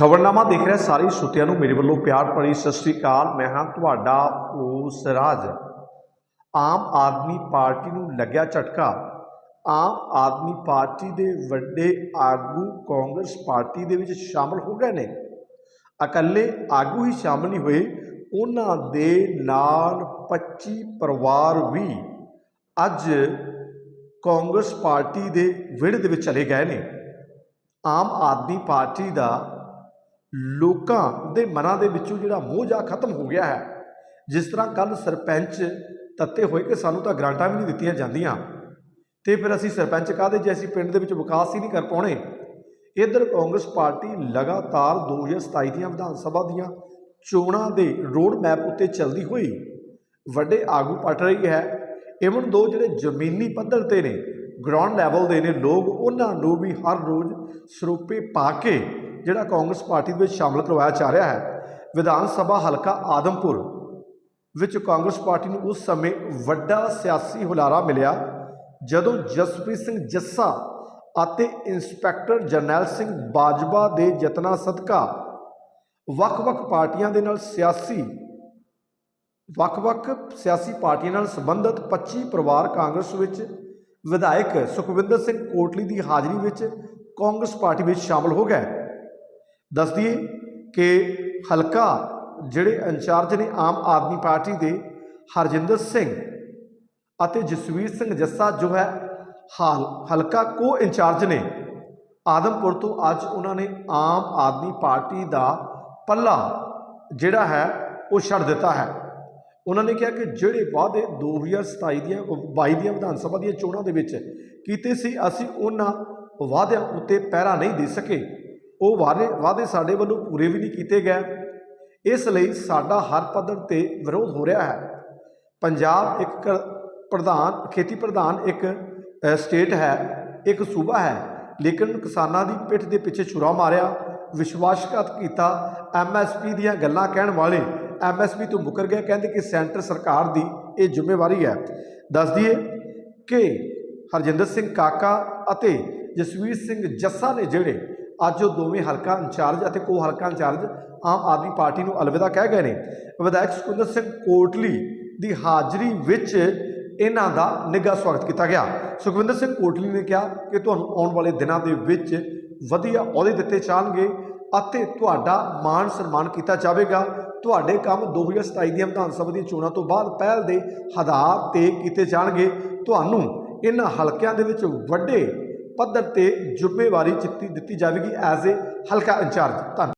ਖਬਰਨਾਮਾ ਦੇਖ ਰਿਹਾ ਸਾਰੇ ਸੁਤਿਆਂ ਨੂੰ ਮੇਰੇ ਵੱਲੋਂ ਪਿਆਰ ਭਰੀ ਸਤਿ ਸ੍ਰੀ ਅਕਾਲ। ਮੈਂ ਹਾਂ ਤੁਹਾਡਾ ਉਸ ਰਾਜ। ਆਮ ਆਦਮੀ ਪਾਰਟੀ ਨੂੰ ਲੱਗਿਆ ਝਟਕਾ। ਆਮ ਆਦਮੀ ਪਾਰਟੀ ਦੇ ਵੱਡੇ ਆਗੂ ਕਾਂਗਰਸ ਪਾਰਟੀ ਦੇ ਵਿੱਚ ਸ਼ਾਮਲ ਹੋ ਗਏ ਨੇ। ਇਕੱਲੇ ਆਗੂ ਹੀ ਸ਼ਾਮਲ ਨਹੀਂ ਹੋਏ। ਉਹਨਾਂ ਦੇ ਨਾਲ 25 ਪਰਿਵਾਰ ਵੀ ਅੱਜ ਕਾਂਗਰਸ ਪਾਰਟੀ ਦੇ ਵਿਹੜੇ ਦੇ ਵਿੱਚ ਚਲੇ ਗਏ ਨੇ। ਆਮ ਆਦਮੀ ਪਾਰਟੀ ਦਾ ਲੋਕਾਂ ਦੇ ਮਨਾਂ ਦੇ ਵਿੱਚੋਂ ਜਿਹੜਾ ਮੋਹ ਜਾ ਖਤਮ ਹੋ ਗਿਆ ਹੈ। ਜਿਸ ਤਰ੍ਹਾਂ ਕੱਲ ਸਰਪੰਚ ਤੱਤੇ ਹੋਏ ਕਿ ਸਾਨੂੰ ਤਾਂ ਗ੍ਰਾਂਟਾਂ ਵੀ ਨਹੀਂ ਦਿੱਤੀਆਂ ਜਾਂਦੀਆਂ। ਤੇ ਫਿਰ ਅਸੀਂ ਸਰਪੰਚ ਕਾਹਦੇ ਜੇ ਅਸੀਂ ਪਿੰਡ ਦੇ ਵਿੱਚ ਵਿਕਾਸ ਹੀ ਨਹੀਂ ਕਰ ਪਾਉਣੇ? ਇਧਰ ਕਾਂਗਰਸ ਪਾਰਟੀ ਲਗਾਤਾਰ 2027 ਦੀਆਂ ਵਿਧਾਨ ਸਭਾ ਦੀਆਂ ਚੋਣਾਂ ਦੇ ਰੋਡ ਮੈਪ ਉੱਤੇ ਚੱਲਦੀ ਹੋਈ ਵੱਡੇ ਆਗੂ ਪਟ ਰਹੀ ਹੈ। ਇਵਨ ਦੋ ਜਿਹੜੇ ਜ਼ਮੀਨੀ ਪੱਧਰ ਤੇ ਨੇ ਗਰਾਊਂਡ ਲੈਵਲ ਦੇ ਨੇ, ਲੋਕ ਉਹਨਾਂ ਨੂੰ ਵੀ ਹਰ ਰੋਜ਼ ਸਰੋਪੇ ਪਾ ਕੇ ਜਿਹੜਾ ਕਾਂਗਰਸ ਪਾਰਟੀ ਦੇ ਵਿੱਚ ਸ਼ਾਮਲ ਕਰਵਾਇਆ ਜਾ ਰਿਹਾ ਹੈ, ਵਿਧਾਨ ਸਭਾ ਹਲਕਾ ਆਦਮਪੁਰ ਵਿੱਚ ਕਾਂਗਰਸ ਪਾਰਟੀ ਨੂੰ ਉਸ ਸਮੇਂ ਵੱਡਾ ਸਿਆਸੀ ਹੁਲਾਰਾ ਮਿਲਿਆ, ਜਦੋਂ ਜਸਪ੍ਰੀਤ ਸਿੰਘ ਜੱਸਾ ਅਤੇ ਇੰਸਪੈਕਟਰ ਜਰਨੈਲ ਸਿੰਘ ਬਾਜਵਾ ਦੇ ਯਤਨਾਂ ਸਦਕਾ ਵੱਖ-ਵੱਖ ਪਾਰਟੀਆਂ ਦੇ ਨਾਲ ਸਿਆਸੀ, ਵੱਖ-ਵੱਖ ਸਿਆਸੀ ਪਾਰਟੀਆਂ ਨਾਲ ਸੰਬੰਧਿਤ 25 ਪਰਿਵਾਰ ਕਾਂਗਰਸ ਵਿੱਚ ਵਿਧਾਇਕ ਸੁਖਵਿੰਦਰ ਸਿੰਘ ਕੋਟਲੀ ਦੀ ਹਾਜ਼ਰੀ ਵਿੱਚ ਕਾਂਗਰਸ ਪਾਰਟੀ ਵਿੱਚ ਸ਼ਾਮਲ ਹੋ ਗਏ। ਦੱਸ ਦਈਏ ਕਿ ਹਲਕਾ ਜਿਹੜੇ ਇੰਚਾਰਜ ਨੇ ਆਮ ਆਦਮੀ ਪਾਰਟੀ ਦੇ ਹਰਜਿੰਦਰ ਸਿੰਘ ਅਤੇ ਜਸਵੀਰ ਸਿੰਘ ਜੱਸਾ ਜੋ ਹੈ, ਹਾਲ ਹਲਕਾ ਕੋ ਇੰਚਾਰਜ ਨੇ, ਆਦਮਪੁਰ ਤੋਂ ਅੱਜ ਉਹਨਾਂ ਨੇ ਆਮ ਆਦਮੀ ਪਾਰਟੀ ਦਾ ਪੱਲਾ ਜਿਹੜਾ ਹੈ, ਉਹ ਛੱਡ ਦਿੱਤਾ ਹੈ। ਉਹਨਾਂ ਨੇ ਕਿਹਾ ਕਿ ਜਿਹੜੇ ਵਾਅਦੇ 2027 ਦੀਆਂ 22 ਦੀਆਂ ਵਿਧਾਨ ਸਭਾ ਦੀਆਂ ਚੋਣਾਂ ਦੇ ਵਿੱਚ ਕੀਤੇ ਸੀ, ਅਸੀਂ ਉਹਨਾਂ ਵਾਅਦਿਆਂ ਉੱਤੇ ਪਹਿਰਾ ਨਹੀਂ ਦੇ ਸਕੇ। ਉਹ ਵਾਅਦੇ ਵਾਅਦੇ ਸਾਡੇ ਵੱਲੋਂ ਪੂਰੇ ਵੀ ਨਹੀਂ ਕੀਤੇ ਗਏ। ਇਸ ਲਈ ਸਾਡਾ ਹਰ ਪੱਧਰ ਤੇ ਵਿਰੋਧ ਹੋ ਰਿਹਾ ਹੈ। ਪੰਜਾਬ ਇੱਕ ਕ- ਪ੍ਰਧਾਨ, ਖੇਤੀ ਪ੍ਰਧਾਨ ਇੱਕ ਸਟੇਟ ਹੈ, ਇੱਕ ਸੂਬਾ ਹੈ। ਲੇਕਿਨ ਕਿਸਾਨਾਂ ਦੀ ਪਿੱਠ ਦੇ ਪਿੱਛੇ ਛੁਰਾ ਮਾਰਿਆ, ਵਿਸ਼ਵਾਸਘਾਤ ਕੀਤਾ ਐਮਐਸਪੀ ਦੀਆਂ ਗੱਲਾਂ ਕਹਿਣ ਵਾਲੇ ਐਮਐਸਪੀ ਤੋਂ ਮੁਕਰ ਗਏ ਕਹਿੰਦੇ ਕਿ ਸੈਂਟਰ ਸਰਕਾਰ ਦੀ ਇਹ ਜ਼ਿੰਮੇਵਾਰੀ ਹੈ। ਦੱਸ ਦਈਏ ਕਿ ਹਰਜਿੰਦਰ ਸਿੰਘ ਕਾਕਾ ਅਤੇ ਜਸਵੀਰ ਸਿੰਘ ਜੱਸਾ ਨੇ ਜਿਹੜੇ ਅੱਜ ਉਹ ਦੋਵੇਂ ਹਲਕਾ ਇੰਚਾਰਜ ਅਤੇ ਕੋ ਹਲਕਾ ਇੰਚਾਰਜ ਆਮ ਆਦਮੀ ਪਾਰਟੀ ਨੂੰ ਅਲਵਿਦਾ ਕਹਿ ਗਏ ਨੇ। ਵਿਧਾਇਕ ਸੁਖਿੰਦਰ ਸਿੰਘ ਕੋਟਲੀ ਦੀ ਹਾਜ਼ਰੀ ਵਿੱਚ ਇਹਨਾਂ ਦਾ ਨਿੱਘਾ ਸਵਾਗਤ ਕੀਤਾ ਗਿਆ। ਸੁਖਵਿੰਦਰ ਸਿੰਘ ਕੋਟਲੀ ਨੇ ਕਿਹਾ ਕਿ ਤੁਹਾਨੂੰ ਆਉਣ ਵਾਲੇ ਦਿਨਾਂ ਦੇ ਵਿੱਚ ਵਧੀਆ ਅਹੁਦੇ ਦਿੱਤੇ ਜਾਣਗੇ ਅਤੇ ਤੁਹਾਡਾ ਮਾਣ ਸਨਮਾਨ ਕੀਤਾ ਜਾਵੇਗਾ। ਤੁਹਾਡੇ ਕੰਮ 2027 ਦੀਆਂ ਵਿਧਾਨ ਸਭਾ ਦੀਆਂ ਚੋਣਾਂ ਤੋਂ ਬਾਅਦ ਪਹਿਲ ਦੇ ਆਧਾਰ ਤੇ ਕੀਤੇ ਜਾਣਗੇ। ਤੁਹਾਨੂੰ ਇਹਨਾਂ ਹਲਕਿਆਂ ਦੇ ਵਿੱਚ ਵੱਡੇ ਪੱਧਰ ਤੇ ਜ਼ਿੰਮੇਵਾਰੀ ਦਿੱਤੀ ਦਿੱਤੀ ਜਾਵੇਗੀ ਐਜ਼ ਏ ਹਲਕਾ ਇੰਚਾਰਜ ਧੰਨ